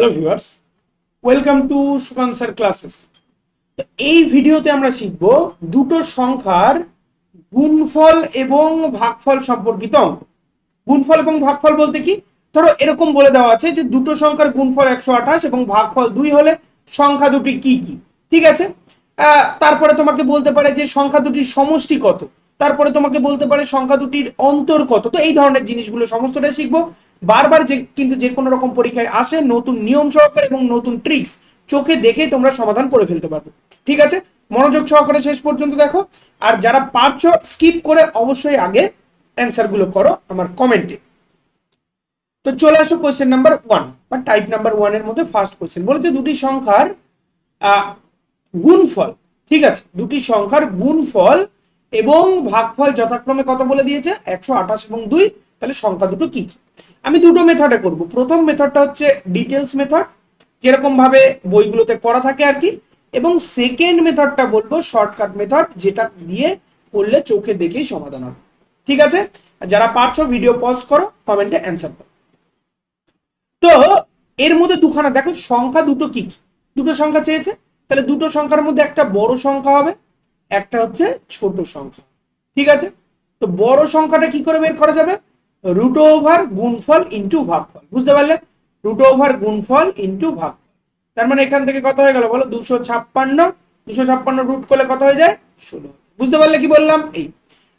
Hello viewers welcome to Sukan sir classes এই ভিডিওতে আমরা শিখব দুটো সংখ্যার গুণফল এবং ভাগফল সম্পর্কিত অঙ্ক। গুণফল এবং ভাগফল বলতে কি? ধরো এরকম বলে দেওয়া আছে যে দুটো সংখ্যার গুণফল একশো আঠাশ এবং ভাগফল দুই হলে সংখ্যা দুটি কি কি? ঠিক আছে? তারপরে তোমাকে বলতে পারে যে সংখ্যা দুটির সমষ্টি কত? তারপরে তোমাকে বলতে পারে সংখ্যা দুটির অন্তর কত? তো এই ধরনের জিনিসগুলো সমস্তটাই শিখব। বারবার যে কিন্তু যে কোনো রকম পরীক্ষায় আসে, নতুন নিয়ম সহকারে এবং নতুন ট্রিক্স চোখে দেখেই তোমরা সমাধান করে ফেলতে পারবে। ঠিক আছে? মনোযোগ সহকারে শেষ পর্যন্ত দেখো। আর যারা পারছ স্কিপ করে অবশ্যই আগে অ্যান্সারগুলো করো আমার কমেন্টে তো চলে আসো কোয়েশ্চেন নাম্বার ওয়ান বা টাইপ নাম্বার ওয়ানের মধ্যে ফার্স্ট কোয়েশ্চেন বলেছে দুটি সংখ্যার গুণফল। ঠিক আছে? দুটি সংখ্যার গুণফল এবং ভাগফল যথাক্রমে কত বলে দিয়েছে? একশো আঠাশ এবং দুই। তাহলে সংখ্যা দুটো কি কি? আমি দুটো মেথডে করব। প্রথম মেথডটা হচ্ছে ডিটেলস মেথড যেরকম ভাবে বইগুলোতে করা থাকে আর কি, এবং সেকেন্ড মেথডটা বলব শর্টকাট মেথড যেটা দিয়ে করলে চোখে দেখেই সমাধান হবে। ঠিক আছে? যারা পারছ ভিডিও পজ করো কমেন্টে অ্যান্সার করো। তো এর মধ্যে দুখানা, দেখো সংখ্যা দুটো কি কি? দুটো সংখ্যা চেয়েছে? তাহলে দুটো সংখ্যার মধ্যে একটা বড় সংখ্যা হবে, একটা হচ্ছে ছোট সংখ্যা। ঠিক আছে? তো বড় সংখ্যাটা কি করে বের করা যাবে? রুট ওভার গুণফল ইন্টু ভাগফল। বুঝতে পারলে? রুট ওভার গুণফল ইন্টু ভাগফল। তার মানে এখান থেকে কত হয়ে গেল বলো? দুশো ছাপ্পান্ন। দুশো ছাপ্পান্ন রুট করলে কত হয়ে যায়? ষোলো। বুঝতে পারলে কি বললাম? এই।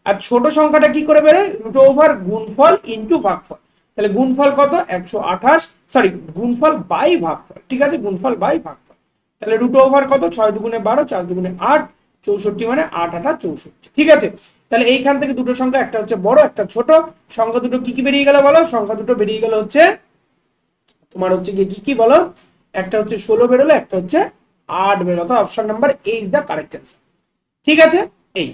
আর ছোট সংখ্যাটা কি করে বেরোয়? রুট ওভার গুণফল ইন্টু ভাগফল। তাহলে গুণফল কত? একশো আঠাশ। সরি গুণফল বাই ভাগফল। ঠিক আছে? গুণফল বাই ভাগফল। তাহলে রুট ওভার কত? ছয় দুগুণে বারো, চার দুগুণে আট। চৌষট্টি মানে আট আটা চৌষট্টি। ঠিক আছে? তাহলে এইখান থেকে দুটো সংখ্যা, একটা হচ্ছে বড়, একটা ছোট। সংখ্যা দুটো কি কি বেরিয়ে গেল বলো? সংখ্যা দুটো বেরিয়ে গেল হচ্ছে, তোমার হচ্ছে গিয়ে কি কি বলো? একটা হচ্ছে ষোলো বেরোলো, একটা হচ্ছে আট বেরোলো। তো option number A is the correct answer ঠিক আছে? এই।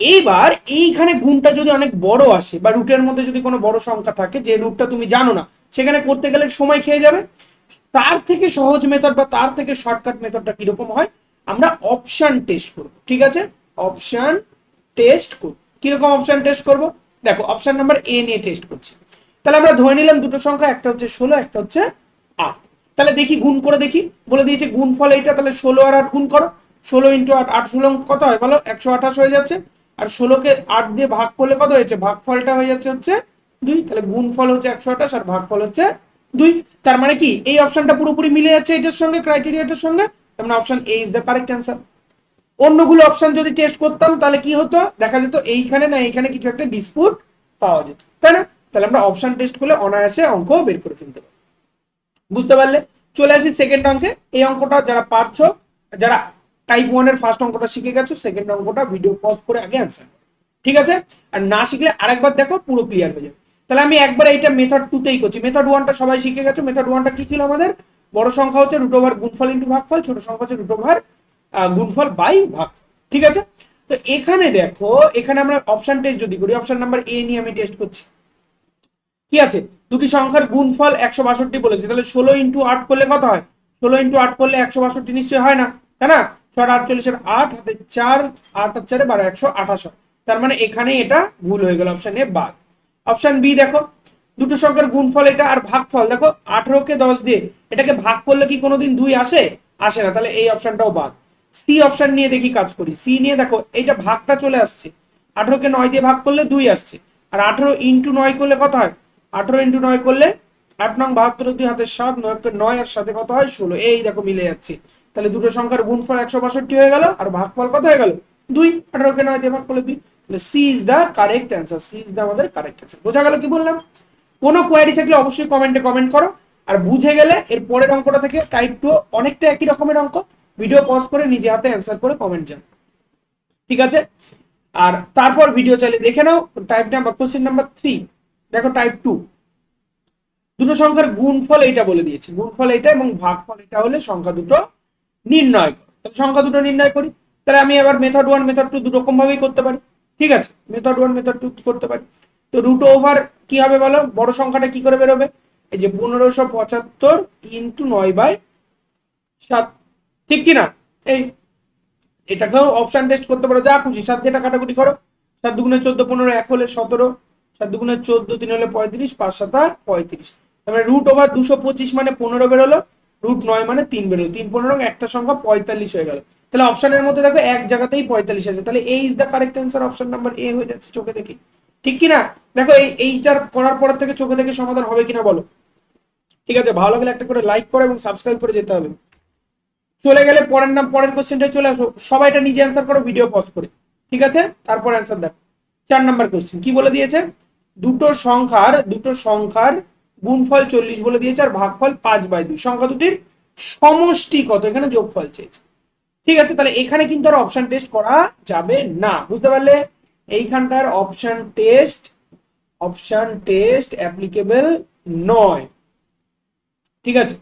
এইবার এইখানে গুণটা যদি অনেক বড় আসে, বা রুটের মধ্যে যদি কোনো বড় সংখ্যা থাকে, যে রুটটা তুমি জানো না, সেখানে করতে গেলে সময় খেয়ে যাবে। তার থেকে সহজ মেথড বা তার থেকে শর্টকাট মেথডটা কীরকম হয়? আমরা অপশন টেস্ট করব। ঠিক আছে? অপশন টেস্ট কীরকম অপশন টেস্ট করব? দেখো অপশন নাম্বার এ নিয়ে টেস্ট করছি। তাহলে আমরা ধরে নিলাম দুটো সংখ্যা, একটা হচ্ছে ষোলো, একটা হচ্ছে আট। তাহলে দেখি, গুণ করে দেখি। বলে দিয়েছে গুণ ফল এইটা, তাহলে ষোলো আর আট গুণ করো। ষোলো ইন্টু আট আট ষোলো কত হয় বলো? একশো আঠাশ হয়ে যাচ্ছে। আর ষোলোকে আট দিয়ে ভাগ করলে কত হয়েছে? ভাগফলটা হয়ে যাচ্ছে হচ্ছে দুই। তাহলে গুণ ফল হচ্ছে একশো আঠাশ আর ভাগফল হচ্ছে দুই। তার মানে কি? এই অপশনটা পুরোপুরি মিলে যাচ্ছে এটার সঙ্গে ক্রাইটেরিয়াটার সঙ্গে। তার মানে option A is the correct answer অন্যগুলো অপশন যদি টেস্ট করতাম, তাহলে কি হতো? দেখা যেত এইখানে না এইখানে কিছু একটা ডিসপুট পাওয়া যেত। তাই না? তাহলে আমরা অপশন টেস্ট করলে অনায়াসে অঙ্ক বের করে ফেলতে পারি। বুঝতে পারলে? চলে আসি সেকেন্ড অঙ্কে এই অঙ্কটা যারা পারছ, যারা টাইপ ওয়ানের ফার্স্ট অঙ্কটা শিখে গেছো সেকেন্ড অঙ্কটা ভিডিও পজ করে আগে অ্যান্সার ঠিক আছে? আর না শিখলে আরেকবার দেখো, পুরো ক্লিয়ার হয়ে যাবে। তাহলে আমি একবার এইটা মেথড টুতেই করছি। মেথড ওয়ানটা সবাই শিখে গেছো। মেথড ওয়ানটা কি ছিল আমাদের? বড় সংখ্যা হচ্ছে রুট ওভার গুণফল ইন্টু ভাগফল, ছোট সংখ্যা হচ্ছে রুট ওভার গুণফল বাই ভাগ। ঠিক আছে? তো এখানে দেখো, এখানে আমরা অপশন টেস্ট যদি করি অপশন নাম্বার এ নিয়ে আমি টেস্ট করছি। কি আছে? দুটি সংখ্যার গুণফল একশো বাষট্টি বলেছে। তাহলে ষোলো ইন্টু আট করলে কত হয়? ষোলো ইন্টু আট করলে একশো বাষট্টি নিশ্চয়ই হয় না, তাই না? ছয় আটচল্লিশের আট হাতে চার, আট আর চারে বারো, একশো আঠাশ। তার মানে এখানে এটা ভুল হয়ে গেল অপশন এ বাদ। অপশন বি দেখো, দুটো সংখ্যার গুণফল এটা আর ভাগফল। দেখো আঠারো কে দশ দিয়ে এটাকে ভাগ করলে কি কোনোদিন দুই আসে? আসে না। তাহলে এই অপশনটাও বাদ। সি অপশন নিয়ে দেখি কাজ করি। সি নিয়ে দেখো, এইটা ভাগটা চলে আসছে। আঠারোকে নয় দিয়ে ভাগ করলে দুই আসছে। আর আঠারো ইন্টু নয় করলে কত হয়? আঠারো ইন্টু নয় করলে আট নং বাহাত্তর দুই হাতে সাত নয় নয় আর সাথে কত হয়? ষোলো। এই দেখো মিলে যাচ্ছে। তাহলে দুটো সংখ্যার গুণফল একশো বাষট্টি হয়ে গেল, আর ভাগফল কত হয়ে গেল? দুই। আঠারোকে নয় দিয়ে ভাগ করলে দুই। তাহলে C is the correct answer C is the আমাদের কারেক্ট অ্যান্সার বোঝা গেল কি বললাম? কোনো কোয়ারি থাকলে অবশ্যই কমেন্টে কমেন্ট করো। আর বুঝে গেলে এর পরের অঙ্কটা থেকে টাইপ টু অনেকটা একই রকমের অঙ্ক। ভিডিও পজ করে নিজে হাতে অ্যান্সার করে কমেন্ট যান। ঠিক আছে? আর তারপর ভিডিও চালিয়ে দেখে নাও type number question number three দেখো টাইপ টু দুটো সংখ্যার গুণফল এইটা বলে দিয়েছে। গুণফল এটা এবং ভাগফল এটা হলে সংখ্যা দুটো নির্ণয় করো। সংখ্যা দুটো নির্ণয় করি। তাহলে আমি এবার মেথড ওয়ান মেথড টু দু রকম ভাবেই করতে পারি। ঠিক আছে? মেথড ওয়ান মেথড টু করতে পারি। তো রুট ওভার কি হবে বলো? বড় সংখ্যাটা কি করে বেরোবে? এই যে পনেরোশো পঁচাত্তর ইন্টু নয় বাই সাত ঠিক কি না এই এটাকেও অপশন টেস্ট করতে পারো, যা খুশি। সাত দিয়ে কাটাকুটি করো। সাত দুগুণে চোদ্দ, পনেরো, এক হলে সতেরো। সাত দুগুণে চোদ্দ, তিন হলে পঁয়ত্রিশ, পাঁচ, সাতা পঁয়ত্রিশ। তারপরে রুট ওভার দুশো পঁচিশ মানে পনেরো বেরোলো। রুট নয় মানে তিন বেরোলো। তিন, পনেরো একটা সংখ্যা পঁয়তাল্লিশ হয়ে গেল। তাহলে অপশনের মধ্যে দেখো, এক জায়গাতেই পঁয়তাল্লিশ আছে। তাহলে এই is the correct answer option number A হয়ে যাচ্ছে, চোখে দেখি। ঠিক কি না দেখো, এই, এইটার করার পর থেকে চোখে দেখে সমাধান হবে কিনা বলো। ঠিক আছে, ভালো লাগলে একটা করে লাইক করো এবং সাবস্ক্রাইব করে যেতে হবে। চলে গেলে পরের নাম, পরের কোশ্চেনটাই চলে আসো। সবাই এটা নিজে অ্যান্সার করো ভিডিও পজ করে। ঠিক আছে? তারপর অ্যান্সার দেখো। চার নাম্বার কোশ্চেন কি বলে দিয়েছে? দুটো সংখ্যার দুটো সংখ্যার গুণফল চল্লিশ বলে দিয়েছে আর ভাগফল পাঁচ বাই দুই। সংখ্যা দুটির সমষ্টি কত? এখানে যোগফল চেয়েছে। ঠিক আছে? তাহলে এখানে কিন্তু আর অপশন টেস্ট করা যাবে না। বুঝতে পারলে? এইখানটার option test option test applicable নয়। ঠিক আছে?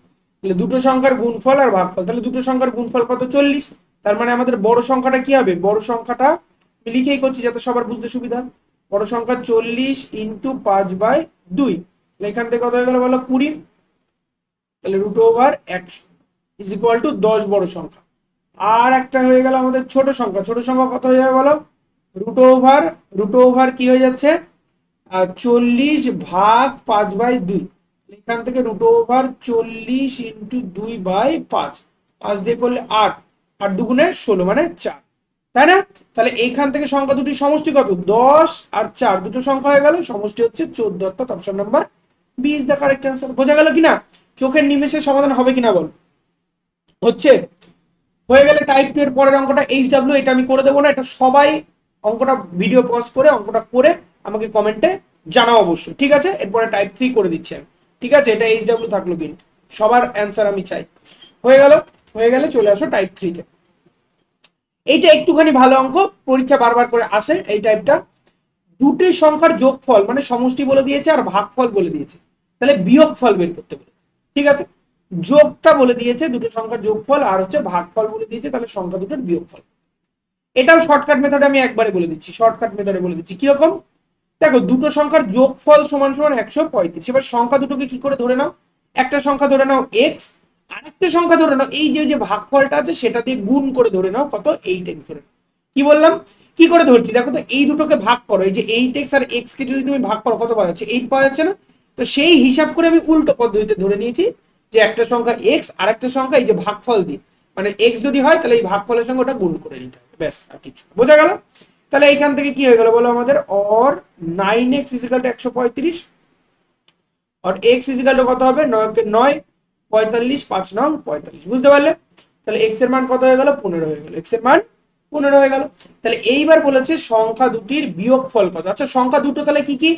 তাহলে দুটো সংখ্যার গুণফল আর ভাগফল। তাহলে দুটো সংখ্যার গুণফল কত? চল্লিশ। তার মানে আমাদের বড় সংখ্যাটা কি হবে? বড় সংখ্যাটা লিখেই করছি যাতে সবার বুঝতে সুবিধা বড় সংখ্যা চল্লিশ ইন্টু পাঁচ বাই দুই। এখান থেকে কত হয়ে গেল বলো? কুড়ি। তাহলে রুট ওভার একশো। ইজ ইকুয়াল টু দশ বড় সংখ্যা। আর একটা হয়ে গেল আমাদের ছোট সংখ্যা। ছোট সংখ্যা কত হয়ে যাবে বলো? রুট ওভার রুট ওভার কি হয়ে যাচ্ছে? চল্লিশ ভাগ পাঁচ বাই দুই। এখান থেকে রুট ওভার চল্লিশ ইন্টু দুই বাই পাঁচ। পাঁচ দিয়ে করলে আট। আট দুগুণে ষোলো মানে চার। তাই না? তাহলে এইখান থেকে সংখ্যা দুটি সমষ্টি কত? দশ আর চার, দুটো সংখ্যা হয়ে গেল। সমষ্টি হচ্ছে চোদ্দ, অর্থাৎ option number B is the correct answer বোঝা গেল কিনা? চোখের নিমেষে সমাধান হবে কিনা বল? হচ্ছে, হয়ে গেলে টাইপ টু এর পরের অঙ্কটা এইচ ডাব্লিউ এটা আমি করে দেবো না। এটা সবাই অঙ্কটা ভিডিও পজ করে, অঙ্কটা করে আমাকে কমেন্টে জানাও অবশ্যই। ঠিক আছে? এরপরে টাইপ থ্রি করে দিচ্ছি আমি। ঠিক আছে, এটা এইচ ডাব্লিউ থাকল কিন্তু। সবার অ্যান্সার আমি চাই। হয়ে গেল, হয়ে গেলে চলে আসো টাইপ থ্রিতে এইটা একটুখানি ভালো অঙ্ক, পরীক্ষা বারবার করে আসে এই টাইপটা দুটি সংখ্যার যোগফল মানে সমষ্টি বলে দিয়েছে আর ভাগফল বলে দিয়েছে। তাহলে বিয়োগ ফল বের করতে বলে ঠিক আছে? যোগটা বলে দিয়েছে, দুটো সংখ্যার যোগফল আর হচ্ছে ভাগফল বলে দিয়েছে, তাহলে সংখ্যা দুটোর বিয়োগফল। এটাও শর্টকাট মেথডে আমি একবারে বলে দিচ্ছি শর্টকাট মেথডে বলে দিচ্ছি। কীরকম? দেখো, দুটো সংখ্যার যোগফল সমান সমান একশো পঁয়ত্রিশ। এবার সংখ্যা দুটোকে কি করে ধরে নাও? একটা সংখ্যা ধরে নাও এক্স আরেকটা সংখ্যা ধরে নাও। এই যে যে ভাগফলটা আছে, সেটা দিয়ে গুণ করে ধরে নাও কত? এইট এক্স ধরে। কি বললাম? কি করে ধরছি? দেখো তো, এই দুটোকে ভাগ করো। এই যে এইট এক্স আর এক্স কে যদি তুমি ভাগ করো, কত পাওয়া যাচ্ছে? এইট পাওয়া যাচ্ছে না? তো সেই হিসাব করে আমি উল্টো পদ্ধতিতে ধরে নিয়েছি যে একটা সংখ্যা এক্স আর একটা সংখ্যা এই যে ভাগফল দিয়ে। মানে এক্স যদি হয়, তাহলে এই ভাগফলের সঙ্গে ওটা গুণ করে নিতে হবে। ব্যাস, আর কিছু বোঝা গেল? তাহলে এইখান থেকে কি হয়ে গেল বলো আমাদের? Or nine x is equal to একশো পঁয়ত্রিশ। অর এক্স ইজিক্যাল টু কত হবে? নয় নয়, পঁয়তাল্লিশ, পাঁচ নং, পঁয়তাল্লিশ। বুঝতে পারলে? তাহলে এক্সের মান কত হয়ে গেল? পনেরো হয়ে গেল। এক্সের মান পনেরো হয়ে গেল। তাহলে এইবার বলেছে সংখ্যা দুটির বিয়োগ ফল কত? আচ্ছা সংখ্যা দুটো তাহলে কি কি?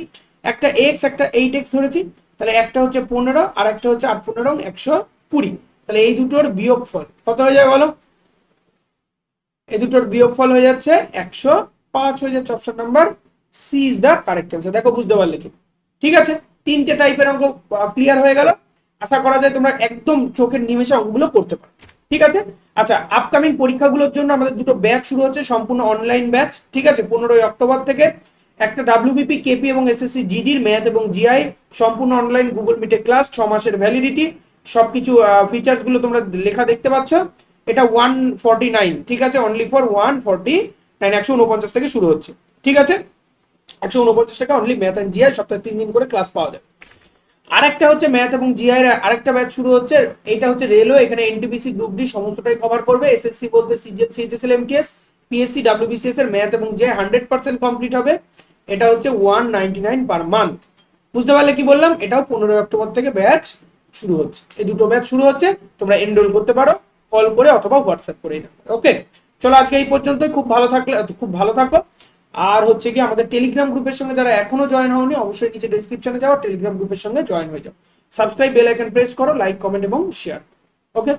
একটা এক্স একটা এইট এক্স ধরেছি। তাহলে একটা হচ্ছে পনেরো, আর একটা হচ্ছে আট পনেরো একশো কুড়ি। তাহলে এই দুটোর বিয়োগ ফল কত হয়ে যাবে বলো? এই দুটোর বিয়োগ ফল হয়ে যাচ্ছে একশো পাঁচ হয়ে যাচ্ছে option number C is the correct answer দেখো, বুঝতে পারলে কি? ঠিক আছে? তিনটে টাইপের অঙ্ক ক্লিয়ার হয়ে গেল। আশা করা যায় তোমরা একদম চোখের নিমেষে অঙ্কগুলো করতে পারো। ঠিক আছে? আচ্ছা আপকামিং পরীক্ষাগুলোর জন্য আমাদের দুটো ব্যাচ শুরু হচ্ছে, সম্পূর্ণ অনলাইন ব্যাচ ঠিক আছে? পনেরোই অক্টোবর থেকে একটা ডাব্লিউবিপি কেপি এবং এসএসসি জিডির ম্যাথ এবং জিআই সম্পূর্ণ অনলাইন গুগল মিটে ক্লাস ছ মাসের ভ্যালিডিটি সবকিছু ফিচার্সগুলো তোমরা লেখা দেখতে পাচ্ছ। এটা ওয়ান ফর্টি নাইন ঠিক আছে? Only for one forty nine একশো উনপঞ্চাশ থেকে শুরু হচ্ছে। ঠিক আছে? একশো উনপঞ্চাশ টাকা অনলি ম্যাথ অ্যান্ড জিআই সপ্তাহে তিন দিন করে ক্লাস পাওয়া যায়। আরেকটা হচ্ছে ম্যাথ এবং জিআই এর আরেকটা ব্যাচ শুরু হচ্ছে। এটা হচ্ছে রেলওয়ে এখানে এনটিপিসি গ্রুপ ডি সমস্তটাই কভার করবে। এসএসসি বলতে সিএচএসএল এমটিএস পিএসসি ডাব্লিউবিসিএস এর ম্যাথ এবং জিআই হান্ড্রেড পার্সেন্ট কমপ্লিট হবে। এটা হচ্ছে one ninety nine per month বুঝতে পারলে কি বললাম? এটাও পনেরোই অক্টোবর থেকে ব্যাচ শুরু হচ্ছে। এই দুটো ব্যাচ শুরু হচ্ছে। তোমরা এনরোল করতে পারো। কল করে অথবা হোয়াটসঅ্যাপ করে ওকে চলো আজকে এই পর্যন্তই। খুব ভালো থাকলে, খুব ভালো থাকো। আর হচ্ছে কি, আমাদের টেলিগ্রাম গ্রুপের সঙ্গে যারা এখনও জয়েন হওনি, অবশ্যই নিচে ডিসক্রিপশনে যাও টেলিগ্রাম গ্রুপের সঙ্গে জয়েন হয়ে যাও। সাবস্ক্রাইব বেল আইকন প্রেস করো লাইক কমেন্ট এবং শেয়ার ওকে